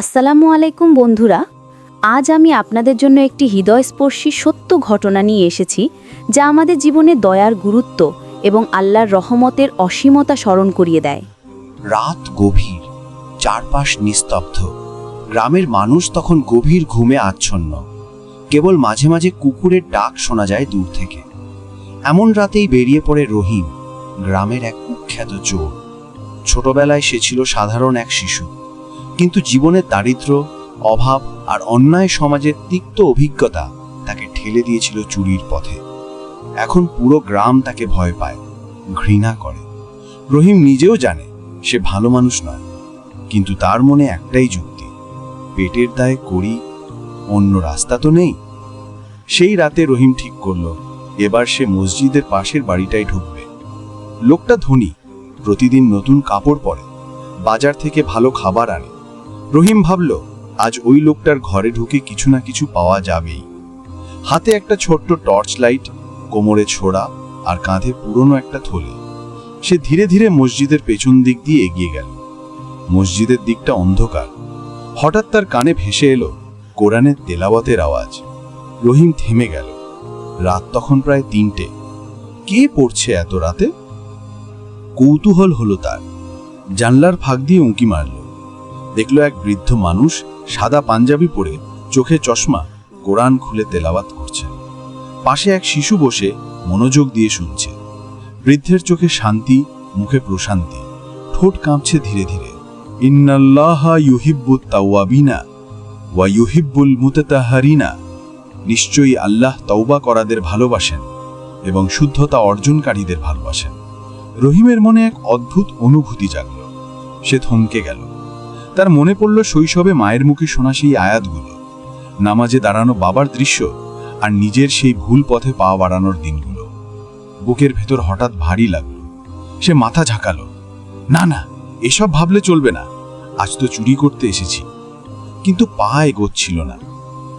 আসসালামু আলাইকুম বন্ধুরা। আজ আমি আপনাদের জন্য একটি হৃদয়স্পর্শী সত্য ঘটনা নিয়ে এসেছি, যা আমাদের জীবনে দয়ার গুরুত্ব এবং আল্লাহর রহমতের অসীমতা স্মরণ করিয়ে দেয়। রাত গভীর, চারপাশ নিস্তব্ধ। গ্রামের মানুষ তখন গভীর ঘুমে আচ্ছন্ন। কেবল মাঝে মাঝে কুকুরের ডাক শোনা যায় দূর থেকে। এমন রাতেই বেরিয়ে পড়ে রহিম, গ্রামের এক কুখ্যাত চোর। ছোটবেলায় সে ছিল সাধারণ এক শিশু। কিন্তু জীবনের দারিদ্র্য অভাব আর অন্যায় সমাজের তিক্ত অভিজ্ঞতা তাকে ঠেলে দিয়েছিল চুরির পথে। এখন পুরো গ্রাম তাকে ভয় পায়, ঘৃণা করে। রহিম নিজেও জানে সে ভালো মানুষ নয়, কিন্তু তার মনে একটাই যুক্তি, পেটের দায়ে করি অন্য রাস্তা তো নেই। সেই রাতে রহিম ঠিক করল, এবার সে মসজিদের পাশের বাড়িটায় ঢুকবে। লোকটা ধনী, প্রতিদিন নতুন কাপড় পরে, বাজার থেকে ভালো খাবার আনে। রহিম ভাবল, আজ ওই লোকটার ঘরে ঢুকে কিছু না কিছু পাওয়া যাবেই। হাতে একটা ছোট্ট টর্চ লাইট, কোমরে ছোড়া আর কাঁধে পুরনো একটা থলে। সে ধীরে ধীরে মসজিদের পেছন দিক দিয়ে এগিয়ে গেল। মসজিদের দিকটা অন্ধকার। হঠাৎ তার কানে ভেসে এলো কোরআনের তেলাওয়াতের আওয়াজ। রহিম থেমে গেল। রাত তখন প্রায় তিনটে। কে পড়ছে এত রাতে? কৌতূহল হলো তার। জানলার ফাঁক দিয়ে উঁকি মারল। দেখল এক বৃদ্ধ মানুষ সাদা পাঞ্জাবি পরে চোখে চশমা, কোরআন খুলে তেলাওয়াত করছে। পাশে এক শিশু বসে মনোযোগ দিয়ে শুনছে। বৃদ্ধের চোখে শান্তি, মুখে প্রশান্তি। ঠোঁট কাঁপছে ধীরে ধীরে। ইন্নাল্লাহা নিশ্চয়ই আল্লাহ তওবা করাদের ভালোবাসেন এবং শুদ্ধতা অর্জনকারীদের ভালোবাসেন। রহিমের মনে এক অদ্ভুত অনুভূতি জাগল। সে থমকে গেল। তার মনে পড়ল শৈশবে মায়ের মুখে শোনা সেই আয়াতগুলো। নামাজে দাঁড়ানো বাবার দৃশ্য আর নিজের সেই ভুল পথে পা বাড়ানোর দিনগুলো। বুকের ভেতর হঠাৎ ভারী লাগল। সে মাথা ঝাঁকালো। না না, এসব ভাবলে চলবে না। আজ তো চুরি করতে এসেছি। কিন্তু পা এগোচ্ছিল না।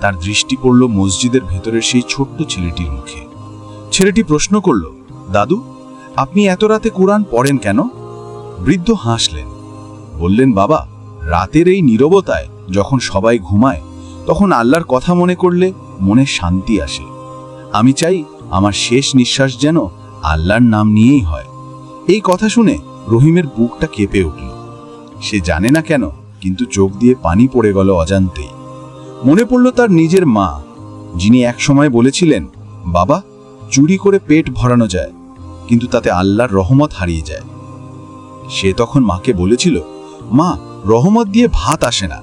তার দৃষ্টি পড়ল মসজিদের ভেতরের সেই ছোট্ট ছেলেটির মুখে। ছেলেটি প্রশ্ন করল, দাদু, আপনি এত রাতে কোরআন পড়েন কেন? বৃদ্ধ হাসলেন। বললেন, বাবা রাতের এই নীরবতায় যখন সবাই ঘুমায়, তখন আল্লাহর কথা মনে করলে মনে শান্তি আসে। আমি চাই আমার শেষ নিঃশ্বাস যেন আল্লাহর নাম নিয়েই হয়। এই কথা শুনে রহিমের বুকটা কেঁপে উঠল। সে জানে না কেন, কিন্তু চোখ দিয়ে পানি পড়ে গেল অজান্তেই। মনে পড়ল তার নিজের মা, যিনি একসময় বলেছিলেন, বাবা, চুরি করে পেট ভরানো যায়, কিন্তু তাতে আল্লাহর রহমত হারিয়ে যায়। সে তখন মাকে বলেছিল, মা রহমত দিয়ে ভাত আসে না।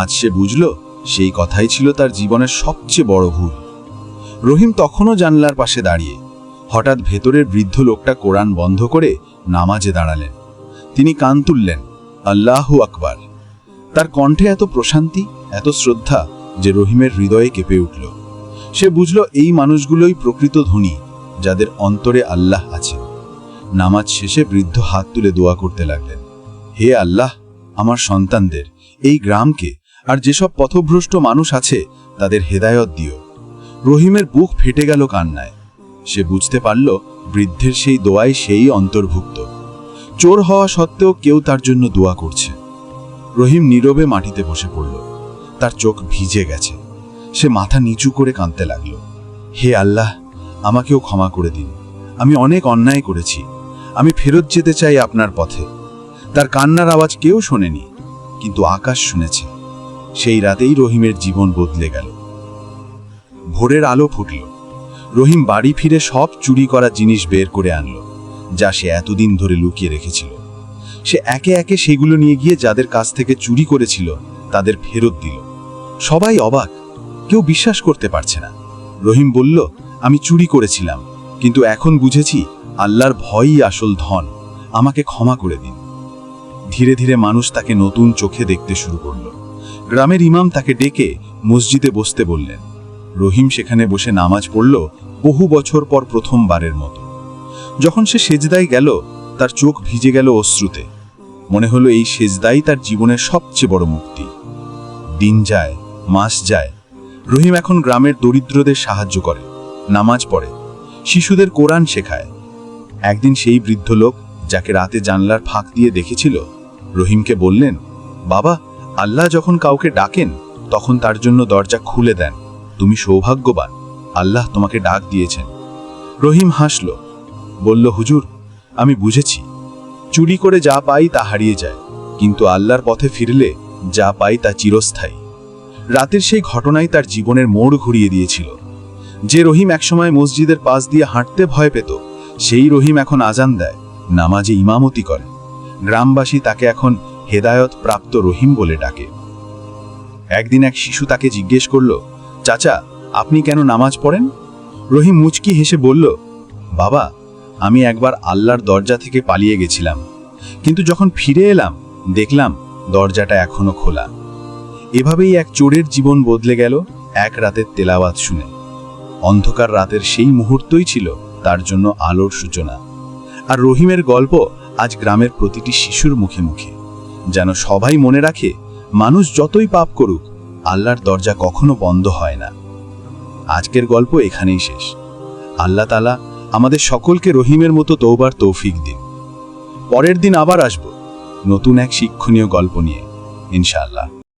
আজ সে বুঝল সেই কথাই ছিল তার জীবনের সবচেয়ে বড় ভুল। রহিম তখনও জানলার পাশে দাঁড়িয়ে, হঠাৎ ভেতরের বৃদ্ধ লোকটা কোরআন বন্ধ করে নামাজে দাঁড়ালেন। তিনি কান তুললেন, আল্লাহু আকবার। তার কণ্ঠে এত প্রশান্তি, এত শ্রদ্ধা যে রহিমের হৃদয়ে কেঁপে উঠল। সে বুঝল এই মানুষগুলোই প্রকৃত ধনী, যাদের অন্তরে আল্লাহ আছে নামাজ শেষে বৃদ্ধ হাত তুলে দোয়া করতে লাগলেন, হে আল্লাহ আমার সন্তানদের, এই গ্রামকে, আর যেসব পথভ্রষ্ট মানুষ আছে, তাদের হেদায়ত দিও। রহিমের বুক ফেটে গেল কান্নায়। সে বুঝতে পারল, বৃদ্ধের সেই দোয়াই সেই অন্তর্ভুক্ত। চোর হওয়া সত্ত্বেও কেউ তার জন্য দোয়া করছে। রহিম নীরবে মাটিতে বসে পড়ল। তার চোখ ভিজে গেছে। সে মাথা নিচু করে কাঁদতে লাগল। হে আল্লাহ, আমাকেও ক্ষমা করে দিন। আমি অনেক অন্যায় করেছি। আমি ফেরত যেতে চাই আপনার পথে। তার কান্নার আওয়াজ কেউ শোনেনি, কিন্তু আকাশ শুনেছে। সেই রাতেই রহিমের জীবন বদলে গেল। ভোরের আলো ফুটল। রহিম বাড়ি ফিরে সব চুরি করা জিনিস বের করে আনলো, যা সে এতদিন ধরে লুকিয়ে রেখেছিল। সে একে একে সেগুলো নিয়ে গিয়ে যাদের কাছ থেকে চুরি করেছিল, তাদের ফেরত দিল। সবাই অবাক, কেউ বিশ্বাস করতে পারছে না। রহিম বলল, আমি চুরি করেছিলাম, কিন্তু এখন বুঝেছি, আল্লাহর ভয়ই আসল ধন। আমাকে ক্ষমা করে দিন। ধীরে ধীরে মানুষ তাকে নতুন চোখে দেখতে শুরু করল। গ্রামের ইমাম তাকে ডেকে মসজিদে বসতে বললেন। রহিম সেখানে বসে নামাজ পড়ল বহু বছর পর প্রথমবারের মতো। যখন সে সেজদায় গেল, তার চোখ ভিজে গেল অশ্রুতে। মনে হলো এই সেজদাই তার জীবনের সবচেয়ে বড় মুক্তি। দিন যায়, মাস যায়। রহিম এখন গ্রামের দরিদ্রদের সাহায্য করে, নামাজ পড়ে, শিশুদের কোরআন শেখায়। একদিন সেই বৃদ্ধ লোক, যাকে রাতে জানলার ফাঁক দিয়ে দেখেছিল রহিমকে বললেন, বাবা, আল্লাহ যখন কাউকে ডাকেন, তখন তার জন্য দরজা খুলে দেন। তুমি সৌভাগ্যবান, আল্লাহ তোমাকে ডাক দিয়েছেন। রহিম হাসল, বলল, হুজুর, আমি বুঝেছি। চুরি করে যা পাই তা হারিয়ে যায়, কিন্তু আল্লাহর পথে ফিরলে যা পাই তা চিরস্থায়ী। রাতের সেই ঘটনাই তার জীবনের মোড় ঘুরিয়ে দিয়েছিল। যে রহিম একসময় মসজিদের পাশ দিয়ে হাঁটতে ভয় পেত, সেই রহিম এখন আজান দেয়, নামাজে ইমামতি করে। গ্রামবাসী তাকে এখন হেদায়ত প্রাপ্ত রহিম বলে ডাকে। একদিন এক শিশু তাকে জিজ্ঞেস করল, চাচা, আপনি কেন নামাজ পড়েন? রহিম মুচকি হেসে বলল, বাবা, আমি একবার আল্লাহর দরজা থেকে পালিয়ে গেছিলাম। কিন্তু যখন ফিরে এলাম, দেখলাম দরজাটা এখনও খোলা। এভাবেই এক চোরের জীবন বদলে গেল এক রাতের তেলাওয়াত শুনে। অন্ধকার রাতের সেই মুহূর্তই ছিল তার জন্য আলোর সূচনা। আর রহিমের গল্প আজ গ্রামের প্রতিটি শিশুর মুখে মুখে। যেন সবাই মনে রাখে, মানুষ যতই পাপ করুক, আল্লাহর দরজা কখনো বন্ধ হয় না। আজকের গল্প এখানেই শেষ। আল্লাহ তালা আমাদের সকলকে রহিমের মতো তৌবার তৌফিক দিন। পরের দিন আবার আসব নতুন এক শিক্ষণীয় গল্প নিয়ে, ইনশাআল্লাহ।